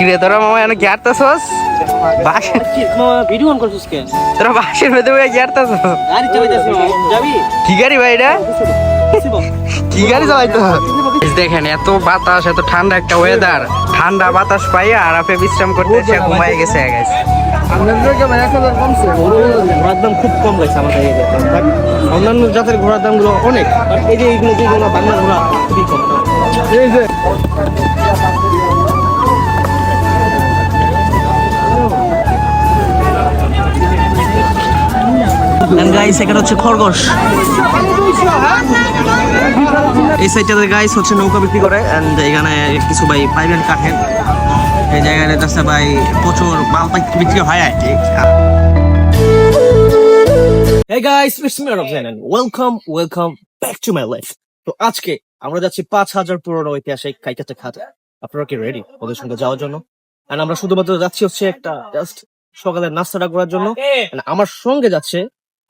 কিরে তোরা মামা এনে গিয়ারতাছস বাসের ভিডিও অন করছিস কে তোরা বাসের ভেতরে কি গাড়ি ভাই এটা? কি গাড়ি চালাইতো দেখেন এত বাতাস এত ঠান্ডা একটা ওয়েদার ঠান্ডা বাতাস পাই আর আপনি বিশ্রাম করতে সে ঘুমাই গেছে গাইস ঘোড়ার দাম খুব কম গেছে আমাদের এই অন্যান্য জাতের ঘোড়ার দামগুলো অনেক। এই যে এইগুলো যেগুলো বাংলা ঘোড়া খুবই কম। দাম। And guys, এখানে হচ্ছে খরগোশ। এই সাইডটাতে গাইস হচ্ছে নৌকা বিক্রি করে এন্ড এখানে কিছু ভাই পাইবেন কাঠের। এই জায়গাটা যাচ্ছে ভাই প্রচুর মাল বিক্রি হয় আর কি। Hey guys, it's me Robzain and welcome, welcome back to my life. তো আজকে আমরা যাচ্ছি পাঁচ হাজার পুরনো ঐতিহাসিক কাইকাতে খাত আপনারা কি রেডি ওদের সঙ্গে যাওয়ার জন্য? আর আমরা শুধুমাত্র যাচ্ছি হচ্ছে একটা জাস্ট সকালের নাস্তাটা করার জন্য। আমার সঙ্গে যাচ্ছে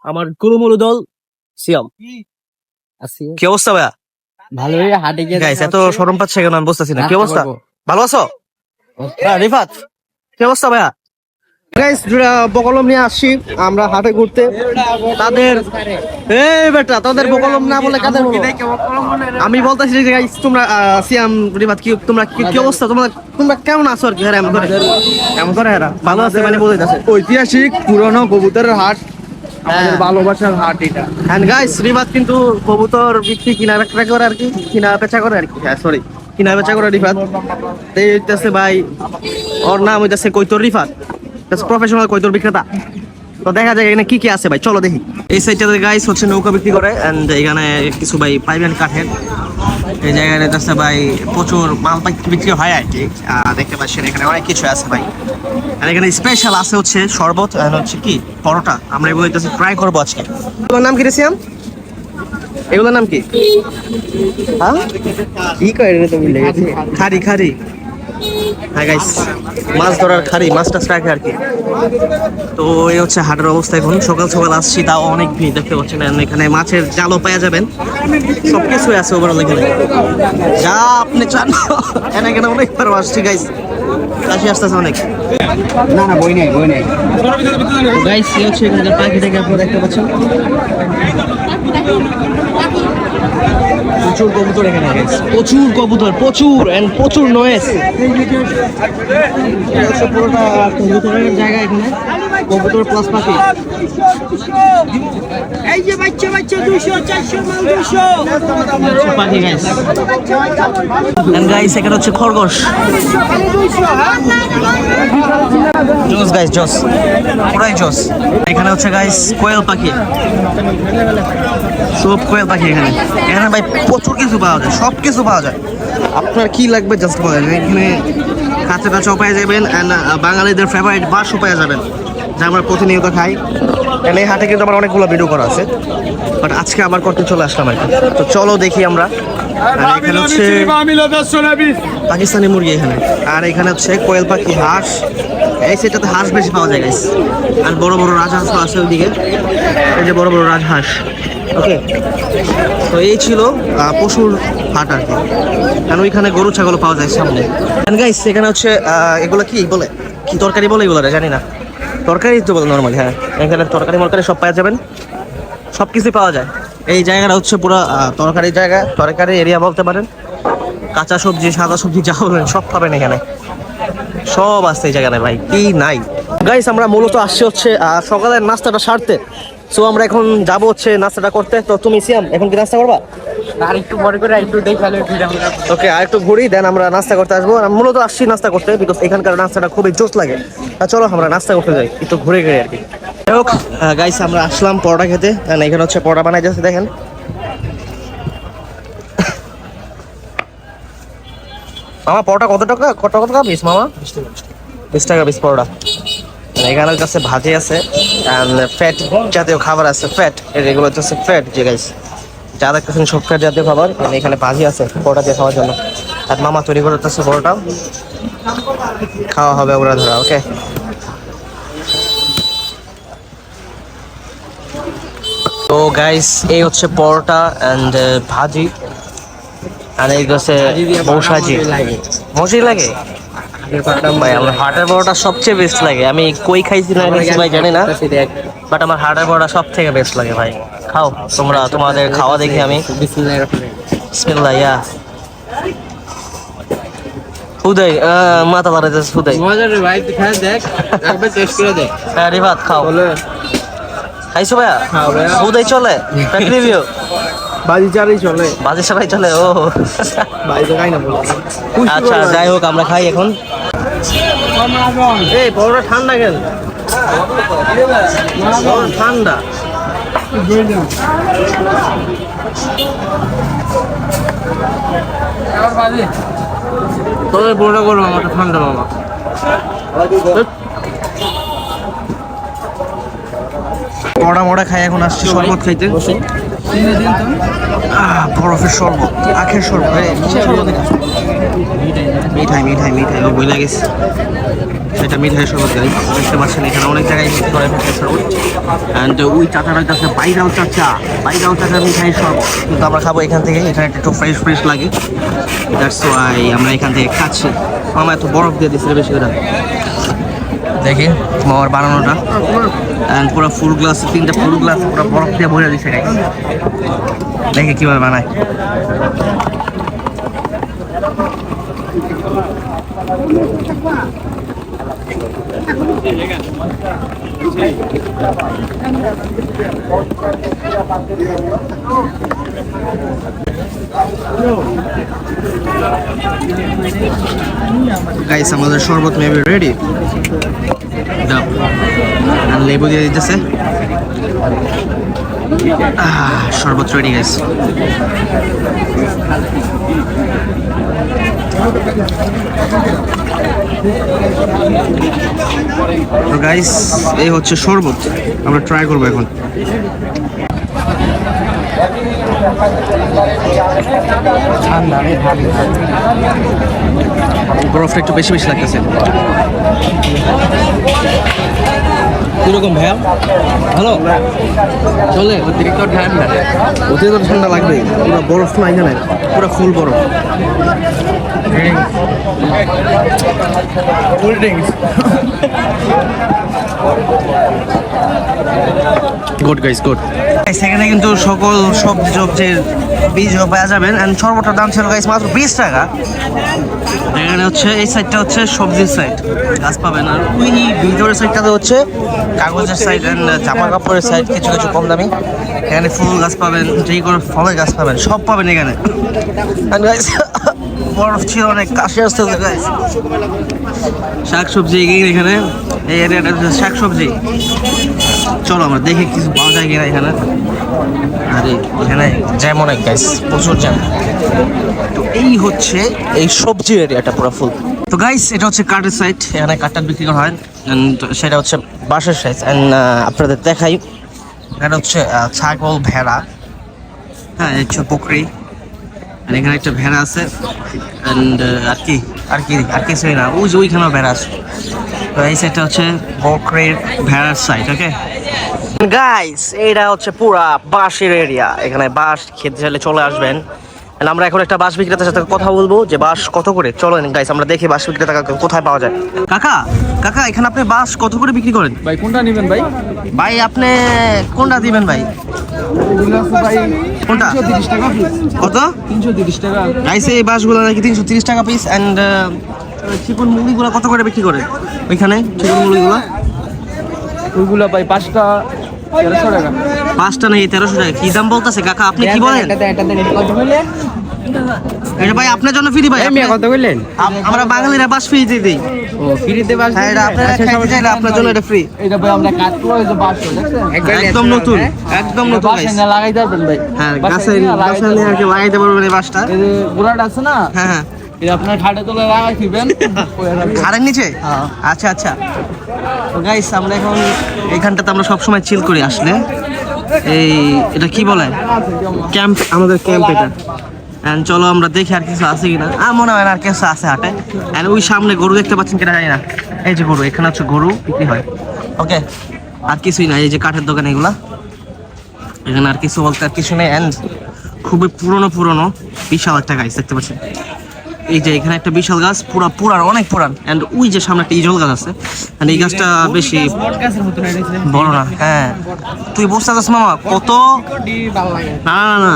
আমার গুরুমুরু দল সিয়াম। কি? অবস্থা ভাইয়া? ভালোই হাটে গিয়ে গাইস এত সরম পাচ্ছে কেন আমি বুঝতেছি না। কি অবস্থা? ভালো আছো? হ্যাঁ রিফাত কি অবস্থা ভাইয়া? গাইস বকলম নিয়ে আসছি। আমরা হাটে ঘুরতে। তাদের এই বেটা তাদের বকলম না বলে কাদের আমি বলতেছি যে গাইস তোমরা সিয়াম রিফাত কি তোমরা কি কি অবস্থা? তোমরা তোমরা কেমন আছো আর কি? হ্যাঁ এমন করে। এমন করে হ্যাঁ ভালো আছে মানে বলে ঐতিহাসিক পুরনো কবুতরের হাট। আমাদের হ্যাঁ। ভালোবাসার হাট এটা। হ্যাঁ গাইস শ্রীবাদ কিন্তু কবুতর বিক্রি কিনা বেচা করে আর কি কিনা বেচা করে আর কি। হ্যাঁ সরি কিনা বেচা করে রিফাত। এই হইতাছে ভাই ওর নাম হইতাছে কৈতর রিফাত। প্রফেশনাল কৈতর বিক্রেতা। তো দেখা যায় এখানে কি কি আছে ভাই, চলো দেখি। এই সাইডটাতে গাইস হচ্ছে নৌকা বিক্রি করে এন্ড এখানে কিছু ভাই পাইবেন কাঠের। এই জায়গাটা যাচ্ছে ভাই প্রচুর মাল বিক্রি হয় আর কি। দেখতে পাচ্ছেন এখানে অনেক কিছু আছে ভাই। আর এখানে স্পেশাল আছে হচ্ছে শরবত আর হচ্ছে কি? পরোটা। আমরা এগুলো ট্রাই করব আজকে। এগুলোর নাম কি রে সিয়াম? এগুলোর নাম কি? হ্যাঁ? কি করে তুমি? খারি খারি। হ্যাঁ গাইস মাছ ধরার খারি মাছটা স্ট্রাইক আর কি। তো এই হচ্ছে হাটের অবস্থা এখন। সকাল সকাল আসছি তাও অনেক ভিড় দেখতে পাচ্ছেন এখানে মাছের জালও পাওয়া যাবেন। সব কিছুই আছে ওভারঅল এখানে। যা আপনি চান। এখানে এখানে অনেকবার আসছি গাইস কাশি আসতেছে অনেক। না না বই নাই বই নাই। গাইস এই হচ্ছে এখানকার পাখিটাকে আপনারা দেখতে পাচ্ছেন। প্রচুর কবুতর এখানে। প্রচুর কবুতর প্রচুর এন্ড প্রচুর নয়েস পুরোটা জায়গা এখানে কবুতর প্লাস পাখি। এই যে বাচ্চা বাচ্চা দুশো চারশো দুশো পাখি গাইস এন্ড গাইস এখানে হচ্ছে খরগোশ। জোস গাইস জোস। পুরাই জোস। এখানে হচ্ছে গাইস কোয়েল পাখি। সব কোয়েল পাখি এখানে। এখানে ভাই প্রচুর কিছু পাওয়া যায় সব কিছু পাওয়া যায়। আপনার কি লাগবে জাস্ট বলেন। এখানে কাঁচা কাঁচাও পেয়ে যাবেন অ্যান্ড বাঙালিদের ফেভারিট বাসও পেয়ে যাবেন। যা আমরা প্রতিনিয়ত খাই। And এই হাটে কিন্তু আমার অনেকগুলো ভিডিও করা আছে। বাট আজকে আবার করতে চলে আসলাম আর তো চলো দেখি আমরা। এখানে হচ্ছে পাকিস্তানি মুরগি এখানে। আর এখানে হচ্ছে কোয়েল পাখি হাঁস। এই সেটাতে হাঁস বেশি পাওয়া যায় গাইস আর বড় বড় রাজহাঁস আছে ওইদিকে। এই যে বড় বড় রাজহাঁস। ওকে তো এই ছিল পশুর হাট আর কি। কারণ ওইখানে গরু ছাগল পাওয়া যায় সামনে। গাইস এখানে হচ্ছে এগুলো কি বলে? কি তরকারি বলে এগুলো জানি না। তরকারি তো নর্মালি হ্যাঁ। এখানে তরকারি মরকারি সব পাওয়া যাবেন। সব কিছুই পাওয়া যায়। এই জায়গাটা হচ্ছে পুরো তরকারি জায়গা, তরকারি এরিয়া বলতে পারেন। কাঁচা সবজি, সাদা সবজি যা বলবেন সব পাবেন এখানে। সব আছে এই জায়গায় ভাই, কি নাই। গাইস আমরা মূলত আসছি হচ্ছে সকালের নাস্তাটা সারতে। সো আমরা এখন যাব হচ্ছে নাস্তাটা করতে। তো তুমি, সিয়াম, এখন কি নাস্তা করবা? আর একটু করে একটু দেখালে ওকে, আর একটু ঘুরি দেন, আমরা নাস্তা করতে আসব। মূলত আসছি নাস্তা করতে বিকজ এখানকার নাস্তাটা খুবই জোস লাগে। চলো, আমরা নাস্তা করতে যাই, একটু ঘুরে ঘুরে আর কি। হোক গাইস আমরা আসলাম পরোটা খেতে। And এখানে হচ্ছে পরোটা বানাই যাচ্ছে, দেখেন। মামা, পরোটা কত টাকা? কত মামা? বিশ টাকা পরোটা। আর এখানে কাছে ভাজি আছে ফ্যাট জাতীয় খাবার আছে ফ্যাট এগুলো হচ্ছে ফ্যাট যে গাইস যা দেখতেছেন সব ফ্যাট জাতীয় খাবার and এখানে ভাজি আছে পরোটা দিয়ে খাওয়ার জন্য। আর মামা তৈরি করতেছে পরোটা খাওয়া হবে ওরা ধরা ওকে? তো গাইস এই হচ্ছে পরোটা অ্যান্ড ভাজি। আর এই হচ্ছে মৌসাজি। মৌসি লাগে। ভাই আমার হাটের বড়টা সবচেয়ে বেস্ট লাগে। আমি কই খাইছি না ভাই জানি না বাট আমার হাটের পরোটা সব থেকে বেস্ট লাগে ভাই। খাও তোমরা তোমাদের খাওয়া দেখি আমি। বিসমিল্লাহ ইয়া। হুদাই মাথা দাঁড়াইতেছে হুদাই মজার রে ভাই তুই খায় দেখ একবার টেস্ট করে দেখ। হ্যাঁ রিভাত খাও। খাইছো ভাইয়া? হুদাই চলে? রিভিউ বাজি চালাই চলে। বাজে সবাই চলে ও। বাজি তো খাই না বলে। আচ্ছা যাই হোক আমরা খাই এখন। এই বড়টা ঠান্ডা কেন? ঠান্ডা। তোদের বড়টা করব আমাকে ঠান্ডা মামা মোড়া মোড়া খাই এখন আসছি শরবত খাইতে। বরফের শরবত আখের শরবত? এটা? মিঠাই মিঠাই। মিঠাই ও বইলা গেছে। সেটা মিঠাই শরবত গাই দেখতে পাচ্ছেন এখানে অনেক জায়গায় বিক্রি করে মিঠাই শরবত। অ্যান্ড ওই চাচাটা হচ্ছে বাইরাও চাচা। বাইরাও চাচা মিঠাই শরবত। কিন্তু আমরা খাব এখান থেকে। এখানে একটু ফ্রেশ ফ্রেশ লাগে। দ্যাটস ওয়াই আমরা এখান থেকে খাচ্ছি। মামা এত বরফ দিয়ে দিচ্ছে বেশি করে। দেখি মামার বানানোটা। অ্যান্ড পুরো ফুল গ্লাস তিনটা ফুল গ্লাস পুরো বরফ দিয়ে ভরে দিচ্ছে দেখি কীভাবে বানায়। গাইস আমাদের শরবত মেবি রেডি আর লেবু দিয়ে দিতেছে। আহ, শরবত রেডি গাইস গাইস এই হচ্ছে শরবত। আমরা ট্রাই করব এখন। বরফটা একটু বেশি বেশি লাগতেছে। কীরকম ভাইয়া? ভালো? চলে অতিরিক্ত ঠান্ডা। অতিরিক্ত ঠান্ডা লাগবে। পুরো বরফ না এখানে পুরো ফুল বরফ। Cold drinks good guys good সেখানে কিন্তু সকল সবজি সবজির বীজ পাওয়া যাবেন অ্যান্ড সর্বটার দাম ছিল গাইস মাত্র বিশ টাকা। এখানে হচ্ছে এই সাইডটা হচ্ছে সবজির সাইড গাছ পাবেন। আর ওই ভিতরের সাইডটাতে হচ্ছে কাগজের সাইড অ্যান্ড জামা কাপড়ের সাইড কিছু কিছু কম দামি। এখানে ফুল গাছ পাবেন যেই করে ফলের গাছ পাবেন সব পাবেন এখানে। Guys, বরফ ছিল অনেক কাশি আসতে গাইস শাক সবজি এখানে। এই এরিয়াটা শাক সবজি চলো আমরা দেখি কিছু পাওয়া যায় কিনা এখানে। আরে এখানে জ্যাম অনেক গাইস প্রচুর জ্যাম তো এই হচ্ছে এই সবজি এরিয়াটা পুরো ফুল তো গাইস এটা হচ্ছে কাঠের সাইড এখানে কাঠটা বিক্রি করা হয়। সেটা হচ্ছে বাঁশের সাইজ অ্যান্ড আপনাদের দেখাই। এটা হচ্ছে ছাগল ভেড়া। হ্যাঁ হচ্ছে পুকুরি আর এখানে একটা ভেড়া আছে। অ্যান্ড আর কি? আর কি? আর কিছুই না। ওই যে ওইখানেও ভেড়া আছে। তো এই সাইডটা হচ্ছে বকরির ভেড়ার সাইড ওকে গাইস এইটা হচ্ছে পুরা বাঁশের এরিয়া এখানে বাঁশ খেতে চাইলে চলে আসবেন। আমরা এখন একটা বাঁশ বিক্রেতার সাথে কথা বলব যে বাঁশ কত করে? চলো গাইস আমরা দেখি বাঁশ বিক্রেতা কাকা কোথায় পাওয়া যায়। কাকা কাকা এখানে আপনি বাঁশ কত করে বিক্রি করেন? ভাই কোনটা নেবেন ভাই? ভাই আপনি কোনটা দিবেন ভাই? কোনটা? তিরিশ টাকা পিস কত? তিনশো তিরিশ টাকা। গাইস এই নাকি তিনশো তিরিশ টাকা পিস অ্যান্ড চিকন মুড়িগুলো কত করে বিক্রি করে ওইখানে চিকন মুড়িগুলো ওইগুলো ভাই পাঁচটা তেরোশো টাকা। পাঁচটা নাকি তেরোশো টাকা? কি দাম বলতেছে কাকা? আপনি কি বলেন? এটা ভাই আপনার জন্য ফ্রি ভাই আপনি- কত বললেন? আমরা বাঙালিরা বাস ফ্রি দিয়ে দিই। ও ফ্রিতে বাস হ্যাঁ এটা আপনারা খাইতে চাইলে আপনার জন্য এটা ফ্রি এটা ভাই আমরা কাট করে যে একদম নতুন একদম নতুন বাস। লাগাই ভাই। হ্যাঁ গাছে লাগাই গাছে নিয়ে আর কি লাগাইতে পারবেন এই বাসটা। এই যে গোড়াটা আছে না? হ্যাঁ হ্যাঁ। এটা আপনার খাটে তোলে লাগাই দিবেন খাড়ের নিচে? হ্যাঁ। আচ্ছা আচ্ছা। গাইস আমরা এখন এইখানটাতে আমরা সবসময় চিল করি আসলে। এই, এটা কি বলে? ক্যাম্প আমাদের ক্যাম্প এটা। And চলো আমরা দেখি আর কিছু আছে কিনা। আর মনে হয় না আর কিছু আছে হাটে। And ওই সামনে গরু দেখতে পাচ্ছেন কিনা জানি না। এই যে গরু, এখানে হচ্ছে গরু বিক্রি হয়। ওকে আর কিছুই নাই এই যে কাঠের দোকান এগুলা। এখানে আর কিছু বলতে আর কিছু নেই। অ্যান্ড খুবই পুরনো পুরনো, বিশাল একটা গাইস দেখতে পাচ্ছেন। এই যে এখানে একটা বিশাল গাছ পুরা পুরান অনেক পুরান। এন্ড ওই যে সামনে একটা ইজল গাছ আছে। And এই গাছটা বেশি বড় না হ্যাঁ। তুই বুঝতে পারছিস মামা কত? না না না।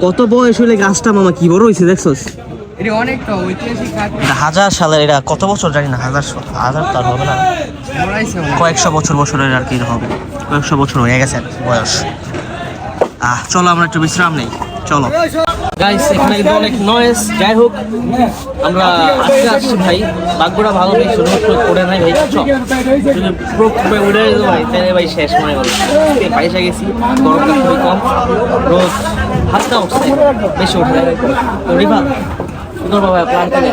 কত বয়স হইলে গাছটা মামা কি বড় হয়েছে দেখছস? হাজার সালের এটা কত বছর জানি না হাজার হাজার তার হবে না। কয়েকশো বছর বছরের আর কি হবে। কয়েকশো বছর হয়ে গেছে বয়স। আহ চলো আমরা একটু বিশ্রাম নেই। চলো। গাইস এখানে কিন্তু অনেক নয়েস যাই হোক আমরা আজকে আসছি ভাই বাঘগুড়া ভালো নেই শুধুমাত্র করে নাই ভাই যদি পুরো উড়ে যেত ভাই তাহলে ভাই শেষ মনে আজকে পয়সা গেছি গরমটা খুবই কম। রোদ হালকা উঠছে বেশি উঠে তো রিভাল করব ভাই প্ল্যান করে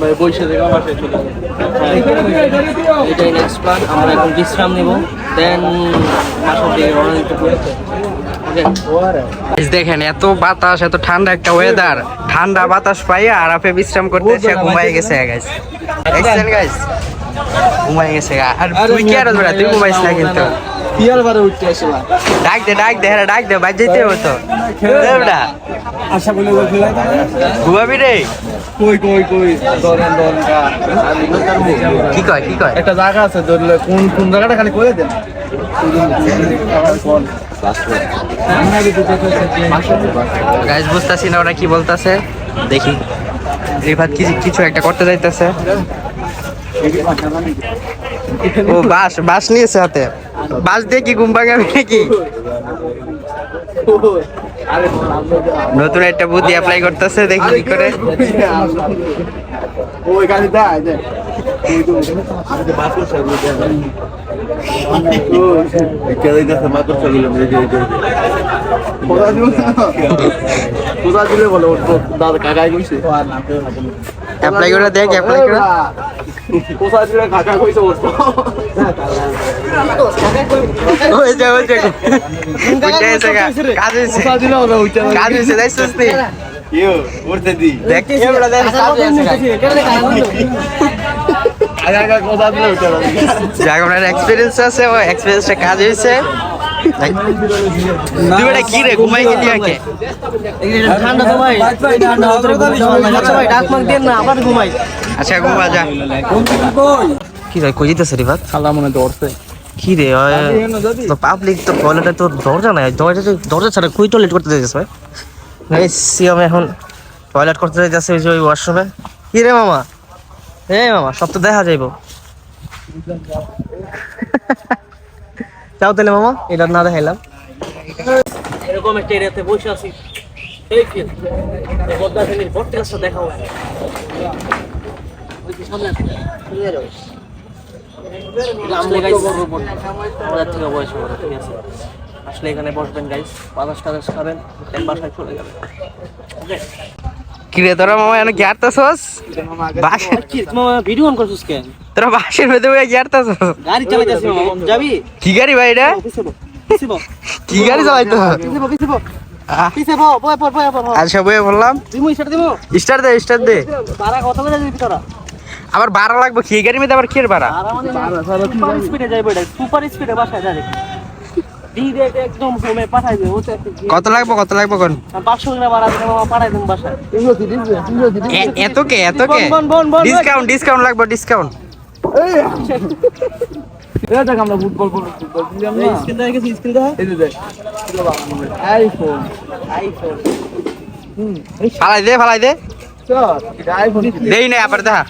ভাই বসে থেকে বাসায় চলে যাবে এটাই নেক্সট প্ল্যান আমরা এখন বিশ্রাম নেব। দেন বাসার দিকে রওনা দিতে দেখেন এত বাতাস এত ঠান্ডা একটা ওয়েদার ঠান্ডা বাতাস পাইয়া আর আপে বিশ্রাম করতে সে ঘুমাই গেছে গাইস দেখছেন গাইস ঘুমাই গেছে আর তুই কি আর তুই ঘুমাইস না কিন্তু। ডাক দে ডাক দে হ্যাঁ ডাক দে বাজ যেতে হতো দেবডা আশা বলে ঘুমাবি রে। কই কই কই? ধরেন ধরেন কি কয় কি কয়? একটা জায়গা আছে ধরলে কোন কোন জায়গাটা খালি কয়ে দেন। কোন গাইস বুঝতাছি না ওরা কি বলতাছে। দেখি। রিফাত কি কিছু একটা করতে যাইতেছে। ও বাস বাস নিয়েছে হাতে। বাস দিয়ে কি ঘুম ভাঙাবে নাকি? নতুন একটা বুদ্ধি অ্যাপ্লাই করতেছে, দেখি কি করে। ওই গাড়ি দেয় দে কোথা দিল কোথা দিলে বলে দাদা কাকাই কইছে অ্যাপ্লাই করে দেখ অ্যাপ্লাই করে কোথা দিলে কাকা কইছে ওর দেখ। যাক আপনার এক্সপিরিয়েন্স আছে ও এক্সপিরিয়েন্সটা কাজ হয়েছে। কি রে ঘুমাই গেলি আগে? ঠান্ডা তো ভাই ঠান্ডা আচ্ছা ভাই ডাক মাক দেন না আবার ঘুমাই আচ্ছা ঘুমা যা। কি ভাই কই যেতেছে রে ভাত? খালা মনে ধরছে কি রে তো পাবলিক তো টয়লেটে তো দরজা নাই। দরজা দরজা ছাড়া কই টয়লেট করতে যাইতেছে ভাই? ভাই সিএম এখন টয়লেট করতে যাইতেছে ওই যে ওই ওয়াশরুমে কি রে মামা? এই মামা, সব তো দেখা যাইবো। যাও তাহলে মামা, এটা না দেখাইলাম। এরকম একটা এরিয়াতে বসে আছি। এই কি? বদ্দা আছে? নিয়ে যাও। আসলে এখানে বসবেন গাইস বাতাস টাতাস খাবেন বাসায় চলে যাবেন। কি রে তোরা মামা এনে গিয়ারতাছস বাস কি মামা ভিডিও অন করছিস কেন তোরা বাসের মধ্যে গিয়ারতাছস গাড়ি মামা যাবি কি গাড়ি ভাই এটা কি গাড়ি চালাইতো পিছে পিছে পিছে বয় পর বয় পর আচ্ছা বইয়ে বললাম দিমু দিমু দে স্টার দে কত করে দিবি তোরা আবার ভাড়া লাগবে কি গাড়ির মধ্যে আবার কি ভাড়া সুপার স্পিডে যাইবো এটা সুপার স্পিডে বাসায় ডাইরেক্ট ডিরেক্ট একদম হোমে পাঠাই দেবো ওতে কত লাগবে কত লাগবে কোন? পাঁচশো মামা পাঠাই বাসায়। এত কে এত কে। ডিসকাউন্ট ডিসকাউন্ট লাগবে ডিসকাউন্ট। এটা দেখ আমরা ফুটবল ফুটবল দিলাম না। স্ক্রিন দেখা গেছে স্ক্রিন দেখা এই দেখ আইফোন। আইফোন। ফালাই দে ফালাই দে। চল আইফোন দেই না আবার দেখা।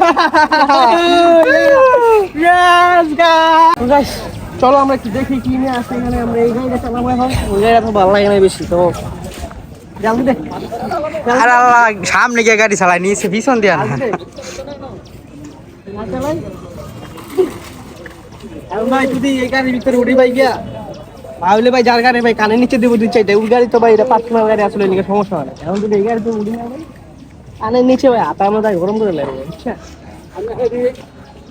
ইয়েস গাইস চলো আমরা একটু দেখি কি নিয়ে আসছে এখানে আমরা এই গাড়িটা চালাবো এখন। ওই গাড়িটা তো ভালো লাগে না বেশি তো। আল্লাহ সামনে গিয়ে গাড়ি চালাই নিয়েছে ভীষণ দিয়া না ভাই যদি এই গাড়ির ভিতরে উঠি ভাই গিয়া। ভাবলে ভাই যার গাড়ি ভাই কানের নিচে দেবো দুই চাইতে ওই গাড়ি তো ভাই এটা পার্সোনাল গাড়ি আসলে এদিকে সমস্যা হয় না। এখন যদি এই গাড়িতে উঠি না ভাই কানের নিচে ভাই হাতা আমরা গরম করে লাগবে বুঝছেন?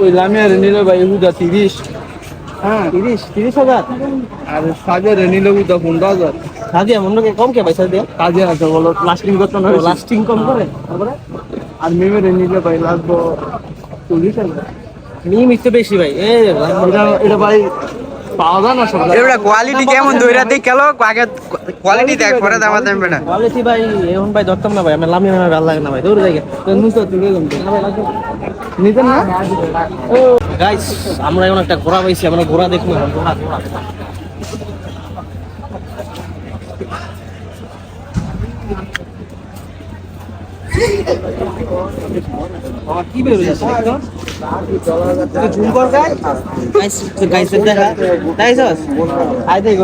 ওই লামিয়ার নিল ভাই হুদা তিরিশ। হ্যাঁ তিরিশ তিরিশ হাজার। আর সাজের নিল হুদা পনেরো হাজার। সাদিয়া মন্ডকে কম কে ভাই সাজিয়া কাজে আছে বলো। লাস্টিং করতে না লাস্টিং কম করে। তারপরে? আর মেমেরে নিলে ভাই লাগবো চল্লিশ হাজার। নিম একটু বেশি ভাই। এটা এটা ভাই এগুলা কোয়ালিটি কেমন দইরা দেখ গেল আগে কোয়ালিটি দেখ পরে দামা দাম বেটা। কোয়ালিটি ভাই এখন ভাই ধরতাম না ভাই আমি ভালো লাগে না ভাই দৌড়ে যাই নুসা তুলে দেন নিতেন না? গাইস আমরা এখন একটা ঘোড়া পাইছি আমরা ঘোড়া দেখব এখন, ঘোড়া ঘোড়া। কি বের যাচ্ছে? তুই ঝুম কর গাই গাইস দেখা। গাইস আই দেই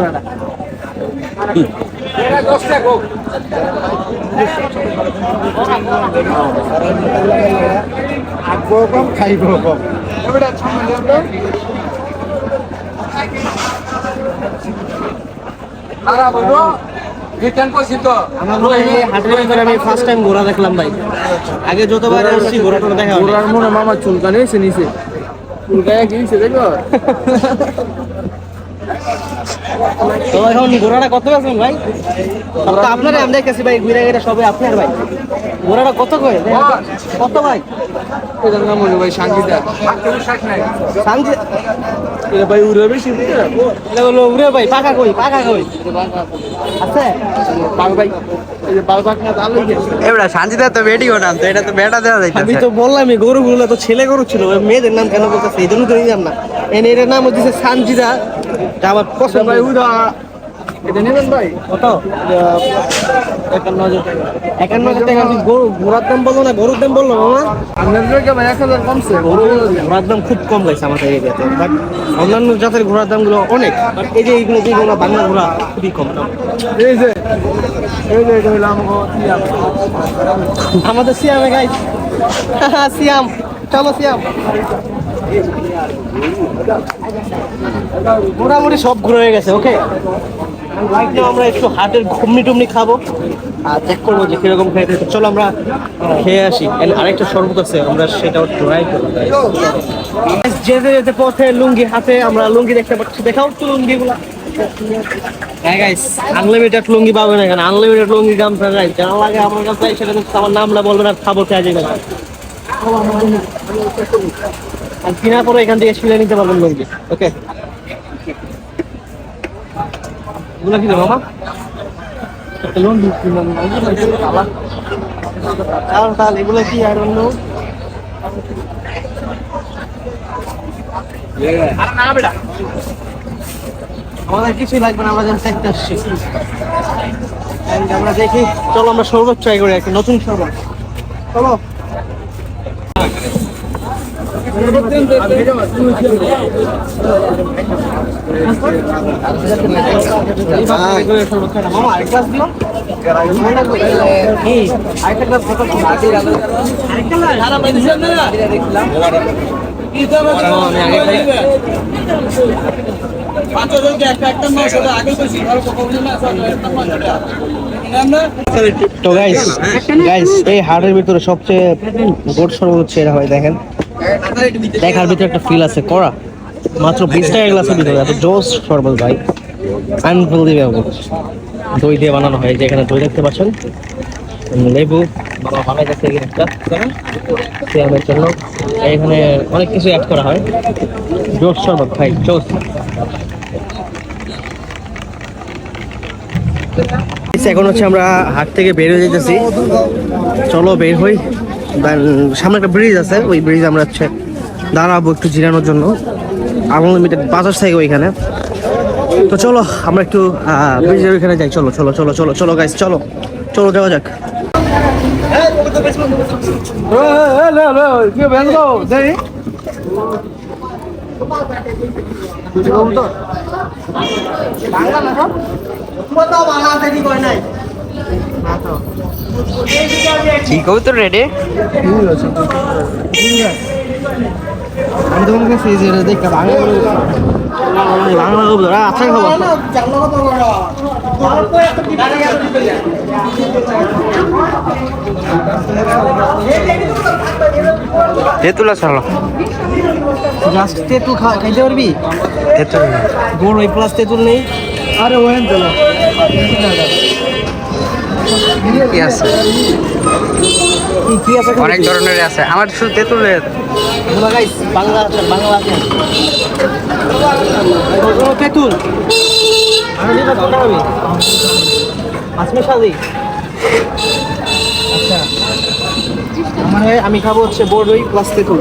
কম খাইবো কম হাটের আমি ফার্স্ট টাইম ঘোড়া দেখলাম ভাই। আগে যতবার আসছি ঘোড়া টোড়া দেখা। ওরার মনে মামা চুলকানি চুলকায় কি দেখো। তো এখন ঘোড়াটা কত আছেন ভাই? সব আপনারই আমরা কাছে ভাই ঘুরে গেলে সবে আপনার ভাই। ঘোড়াটা কত কয় কত ভাই? নাম ভাই সাঙ্গীতা সাংজি এটা ভাই উড়ে বেশি এটা হলো উড়ে ভাই পাকা কই পাকা কই? আছে? বাঘ ভাই এই যে বাঘ বাঘ না আলো গেছে এবার শান্তিতে তো বেটি ওঠাম তো এটা তো বেটা দেওয়া আমি তো বললাম এই গরুগুলো তো ছেলে গরু ছিল ওই মেয়েদের নাম কেন বলতেছে? এই জন্য তো নিলাম না। এনে এর নাম হচ্ছে সানজিদা আমার পছন্দ ভাই উড়া। এটা নেবেন ভাই? কত? একান্ন হাজার টাকা। একান্ন হাজার টাকা আপনি গরু ঘোড়ার দাম বলল না গরুর দাম বলল মামা? আপনার এক হাজার কমছে? ঘোড়ার দাম খুব কম লাগছে আমাদের এরিয়াতে। বাট অন্যান্য জাতের ঘোড়ার দামগুলো অনেক। বাট এই যে এইগুলো যেগুলো বাংলা ঘোড়া খুবই কম দাম। এই যে এই যে এটা হইল আমাদের সিয়ামে গাই সিয়াম। চলো সিয়াম। মোটামুটি সব ঘুরে হয়ে গেছে ওকে আমরা একটু হাটের ঘুমনি টুমনি খাব আর চেক করব যে কীরকম খেয়ে তো চলো আমরা খেয়ে আসি। আরেকটা শরবত আছে, আমরা সেটাও ট্রাই করব যেতে যেতে পথে লুঙ্গি হাতে আমরা লুঙ্গি দেখতে পাচ্ছি। দেখাও তো লুঙ্গি হ্যাঁ গাইস আনলিমিটেড লুঙ্গি আনলিমিটেড লুঙ্গি লাগে আমার সেটা নামটা বলবেন আর খাব খেয়ে যাবে আর কেনার পরে এখান থেকে শুনে নিতে পারবেন লুঙ্গি ওকে এগুলো কি রে মামা লুঙ্গি তাহলে এগুলো কি আর অন্য? আমাদের কিছুই লাগবে না আমরা জাস্ট দেখতে আসছি আমরা দেখি চলো আমরা শরবত ট্রাই করি একটা নতুন শরবত চলো মামা আরেক গ্লাস দিও কি আরেকটা গ্লাস কত আরেকটা গ্লাস সারা পাই দিছেন না দেখলাম আমি আগে খাই তো গাইস গাইস এই হাটের ভিতরে সবচেয়ে গোট সর্বোচ্চ এটা ভাই দেখেন। দেখার ভিতরে একটা ফিল আছে করা মাত্র বিশ টাকা গ্লাসের ভিতরে, এত জোস শরবত ভাই। আনবিলিভেবল দই দিয়ে বানানো হয় যেখানে দই দেখতে পাচ্ছেন। লেবু, বাবা বানাই যাচ্ছে এখানে একটা। সিয়ামের জন্য। এখানে অনেক কিছু অ্যাড করা হয়। জোস শরবত ভাই, জোস। এখন হচ্ছে আমরা হাট থেকে বের হয়ে যেতেছি। চলো বের হই। সামনে একটা ব্রিজ আছে ওই ব্রিজ আমরা হচ্ছে দাঁড়াবো একটু জিরানোর জন্য আনলিমিটেড বাজার থাকে ওইখানে তো চলো আমরা একটু ব্রিজের ওইখানে যাই চলো চলো চলো চলো চলো গাইস চলো চলো যাওয়া যাক বাংলা হ্যালো হ্যালো কি বেন গো দেই কি কবুতর রেডি আমি তোমার কাছে এই যে দেখতে ভাঙা বাংলা কবুতর আচ্ছা খবর তেঁতুল আছে জাস্ট তেঁতুল খা খাইতে পারবি? তেঁতুল। বড় ওই প্লাস তেঁতুল নেই। আরে ওহেন চলো কি আছে? কি কি আছে অনেক ধরনের আছে। আমার শুধু তেঁতুলের বাংলা বাংলা তেঁতুল? আচ্ছা। আমার আমি খাব হচ্ছে বড়ই প্লাস তেঁতুল।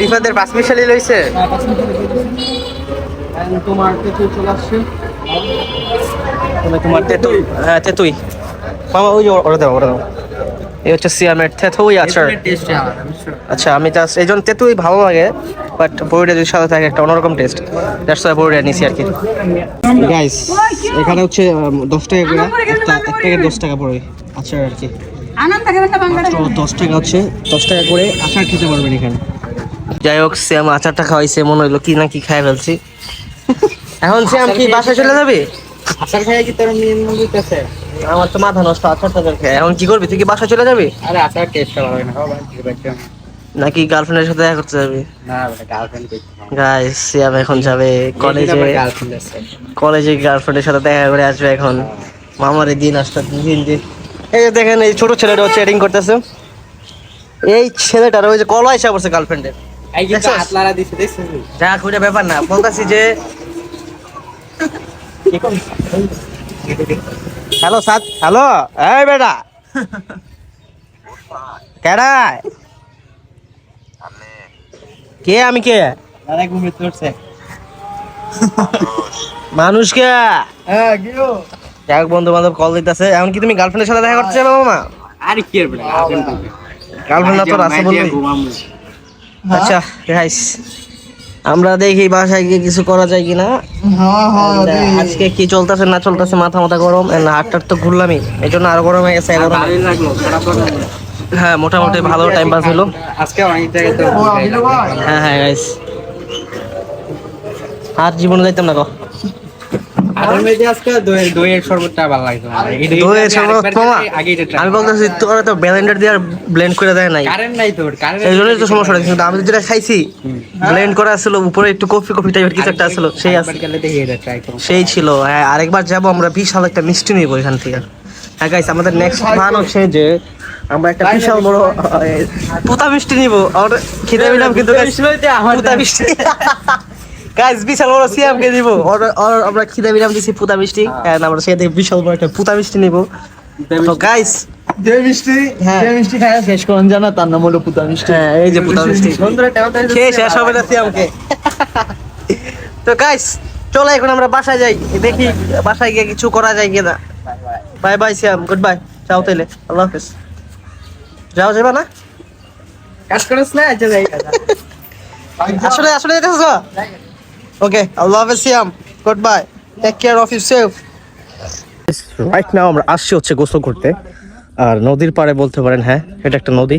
রিফাদের পাঁচ মিশালি লইছে তোমার তেঁতুল চলে আসছে। তোমার তেঁতুল হ্যাঁ তেঁতুই মামা ওই যে ওরা দাও ওরা দাও। এই হচ্ছে সিয়ামের তেঁতুই আচার আচ্ছা আমি জাস্ট এই জন্য তেঁতুই ভালো লাগে বাট বড়িটা যদি সাথে থাকে একটা অন্যরকম টেস্ট দ্যাটস ওয়াই বড়িটা নিছি আর কি। গাইস এখানে হচ্ছে দশ টাকা করে একটা এক প্যাকেট দশ টাকা পড়বে। আচার আর কি। দশ টাকা হচ্ছে। দশ টাকা করে আচার খেতে পারবেন এখানে। যাই হোক শ্যাম আচারটা খাওয়াইছে মনে হইল কি না কি খাই ফেলছি। এখন শ্যাম কি বাসায় চলে যাবে? আচার খাই কি তোর নিয়ম আমার তো মাথা নষ্ট আচার টাচার খেয়ে। এখন কি করবি? তুই কি বাসায় চলে যাবি? আরে আচার টেস্ট ভালো না নাকি গার্লফ্রেন্ডের সাথে দেখা করতে যাবি? না গার্লফ্রেন্ড গাইস শ্যাম এখন যাবে কলেজে কলেজে গার্লফ্রেন্ডের সাথে দেখা করে আসবে এখন। মামার এই দিন আসতে দিন দিন। এই যে দেখেন এই ছোট ছেলেটা হচ্ছে এডিং করতেছে। এই ছেলেটার ওই যে কলা এসে পড়ছে গার্লফ্রেন্ডের যে খুঁজে ব্যাপার না বলতাছি যে হ্যালো সাত হ্যালো এই বেটা। কেডায় কে আমি কে? আরে ঘুমে তোরছে মানুষ কে হ্যাঁ গিও এক বন্ধু বান্ধব কল দিতেছে। এমন কি তুমি গার্লফ্রেন্ডের সাথে দেখা করতে যাবে মামা? আরে কি গার্লফ্রেন্ড গার্লফ্রেন্ড না তোর আছে। বলবি আচ্ছা গাইস আমরা দেখি বাসায় গিয়ে কিছু করা যায় কিনা। হ্যাঁ হ্যাঁ আজকে কি চলতেছে না চলতেছে মাথা মাথা গরম। হাটটার তো ঘুরলামই। এই জন্য আরও গরম হয়ে গেছে। হ্যাঁ মোটামুটি ভালো টাইম পাস হলো। আজকে অনেক জায়গায় তো হ্যাঁ হ্যাঁ গাইস আর জীবনে যাইতাম না গো। আমি। বলতেছি তোরা তো ব্লেন্ডার দিয়ে ব্লেন্ড করে দেয় নাই। নাই তোর এই জন্যই তো সমস্যা কিন্তু আমি যেটা খাইছি ব্লেন্ড করা ছিল উপরে একটু কফি কফি টাইপের কিছু একটা ছিল সেই সেই ছিল হ্যাঁ আরেকবার যাব আমরা বিশাল একটা মিষ্টি নিবো এখান থেকে। হ্যাঁ গাইস আমাদের নেক্সট প্ল্যান হচ্ছে যে আমরা একটা বিশাল বড় পুতা মিষ্টি নিবো। আর খেতে পেলাম কিন্তু পুতা মিষ্টি। গাইস বিশাল বড় সিয়ামকে দিব? আর আর আমরা খিদে বিরাম দিছি পুতা মিষ্টি। আমরা সেটা থেকে বিশাল বড় একটা পুতা মিষ্টি নিব। তো গাইস যে মিষ্টি? হ্যাঁ। যে মিষ্টি খায় শেষ করুন জানা? তার নাম হলো পুতা মিষ্টি। হ্যাঁ এই যে পুতা মিষ্টি। সুন্দর একটা খেয়ে শেষ হবে না সিয়ামকে। তো গাইস চলো এখন আমরা বাসায় যাই। দেখি বাসায় গিয়ে কিছু করা যায় কিনা। Bye bye Siam. Good bye যাও তাইলে। আল্লাহ হাফেজ। যাও যাবা না? কাজ করিস না আচ্ছা যাই। আসলে আসলে যেতেছ ওকে আল্লাহ হাফেজ Siam good bye take care of yourself right now আমরা আসছি হচ্ছে গোসল করতে। আর নদীর পাড়ে বলতে পারেন হ্যাঁ এটা একটা নদী।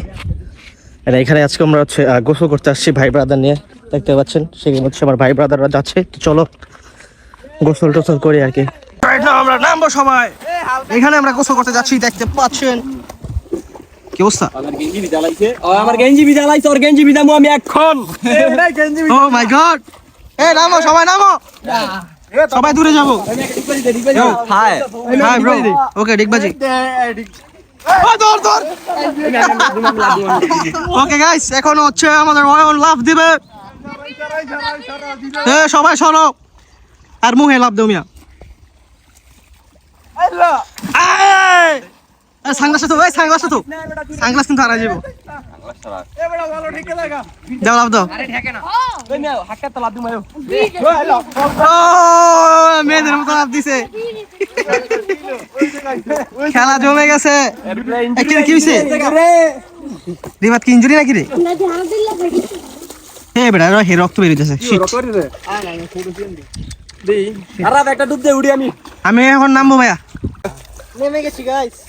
আর এখানে আজকে আমরা হচ্ছে গোসল করতে আসছি ভাই ব্রাদার নিয়ে। দেখতে পাচ্ছেন সেখানে হচ্ছে আমার ভাই ব্রাদাররা যাচ্ছে। তো চলো গোসল টোসল করি আর কি। রাইট নাও আমরা নামবো সবাই। এখানে আমরা গোসল করতে যাচ্ছি দেখতে পাচ্ছেন। কি অবস্থা? আমার গেঞ্জি বিদা লাইছে ওর গেঞ্জি বিদা মু আমি এখন। ও মাই গড এ নামো সবাই নামো। সবাই দূরে যাব। হাই। হাই ব্রো ওকে ডিগবাজি ওকে গাইস এখন হচ্ছে আমাদের অয়ন লাভ দিবে। এ সবাই সরো। আর মুখে লাভ দেও মিয়া। সাংগ্লাস তো ওই সাংগ্লাস তো। সাংগ্লাস কিন্তু হারা যাব। যাও লাভ দাও হাক্কা তো লাভ দিমায়ো ও মেয়েদের মতো লাভ দিছে খেলা জমে গেছে কি হয়েছে রিবাত কি ইঞ্জুরি নাকি রে হে হে রক্ত উড়ি আমি। আমি এখন নামবো ভাইয়া। হ্যালো হ্যাঁ খেললা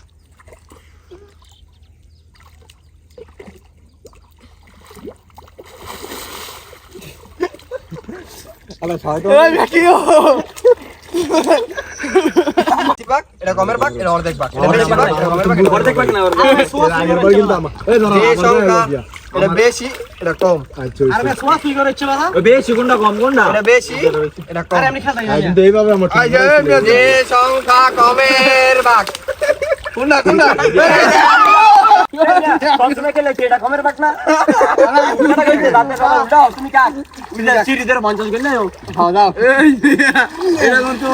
বেরি ভাই এ তো কি জিজ্ঞেস কাল এটা কমের বাক এটা অর্ধেক বাক এটা বেশি বাক এটা কমের বাক এটা অর্ধেক পাক না আগেরবার কিন্তু আমার এই ধরো এটা বেশি এটা কম। আচ্ছা হইছে। ওই বেশি কোনটা কম কোনটা? এটা বেশি এটা কম। আর কিন্তু এইভাবে আমার এই যে, যে সংখ্যা কমের বাক কোনটা কোনটা? কি এটা কমের পাক না এটা কইতে দাঁতে দাও তুমি কা উইলা সিরিজের 50 গেল না খাওয়া কিন্তু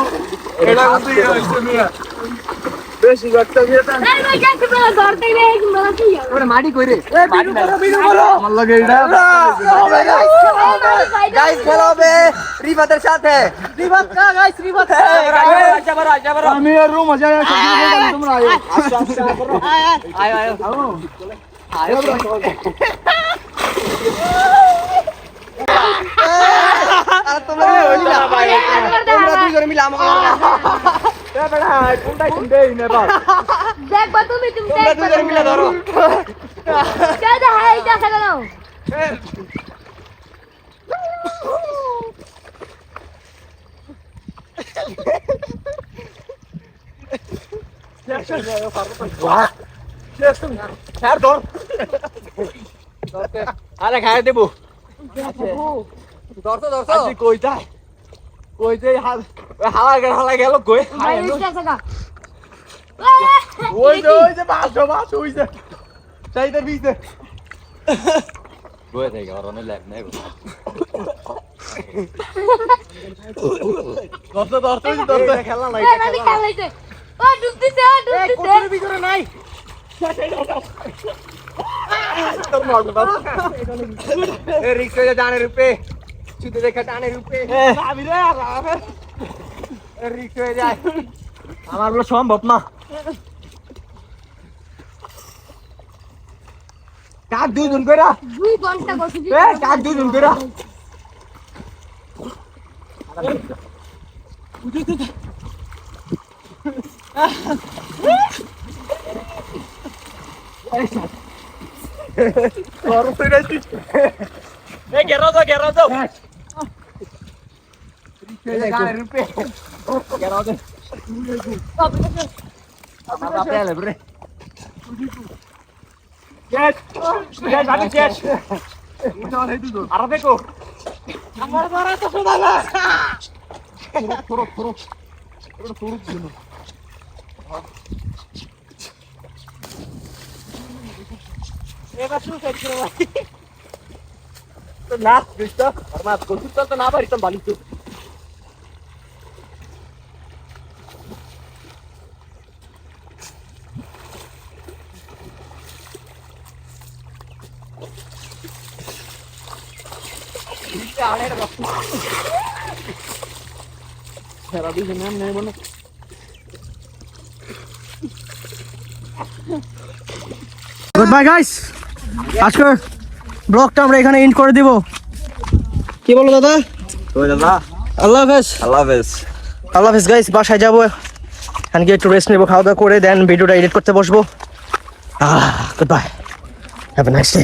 এটা কিন্তু ইয়ে বেশি বাকটা মিয়া তা এই ভাই যাচ্ছে বলা ঘর থেকে এক মাছ ওরে মাটি কই রে মাটি না আমার লাগে এটা গাইস খেলা হবে রিফাতের সাথে রিফাত কা গাইস রিফাত আচ্ছা বড় আচ্ছা বড় আমি রুম মজা আছে তোমরা আয়ো আয় আয় আর তোমরা ওই ভাই তোমরা দুইজন মিলে আমাকে দেখবা তুমি তুমি ধরো আরে খায় দেবো ধরছো ধরছো আজকে কই যায় হাল গেল হালা গেল কই? ওই যে ওই যে মাছ মাছ ওই যে। চাইতে বিতে ধরতে ধরতে ধরতে। খেলা নাই নদী খেলাইছে ও ডুবতেছে ও ডুবতেছে। ভিতরে নাই। এ রিক্সা যে ডানের রূপে চুতে দেখা ডানের রূপে। আমি রে আমি রিক্সা হয়ে যায় আমার বলে সম্ভব না। কাক দুইজন কইরা? দুই ঘণ্টা বসে এ কাক দুইজন কইরা? না কৃষ্ণ আর মাছ কচুর তো না পারিতাম বালি তো গুড বাই গাইস আজকের ব্লগটা আমরা এখানে এন্ড করে দিব। কি বলো দাদা? আল্লাহ হাফেজ। আল্লাহ হাফেজ। আল্লাহ হাফেজ গাইস বাসায় যাব। এখানে গিয়ে একটু রেস্ট নেব খাওয়া দাওয়া করে দেন ভিডিওটা এডিট করতে বসবো। Good bye have a nice day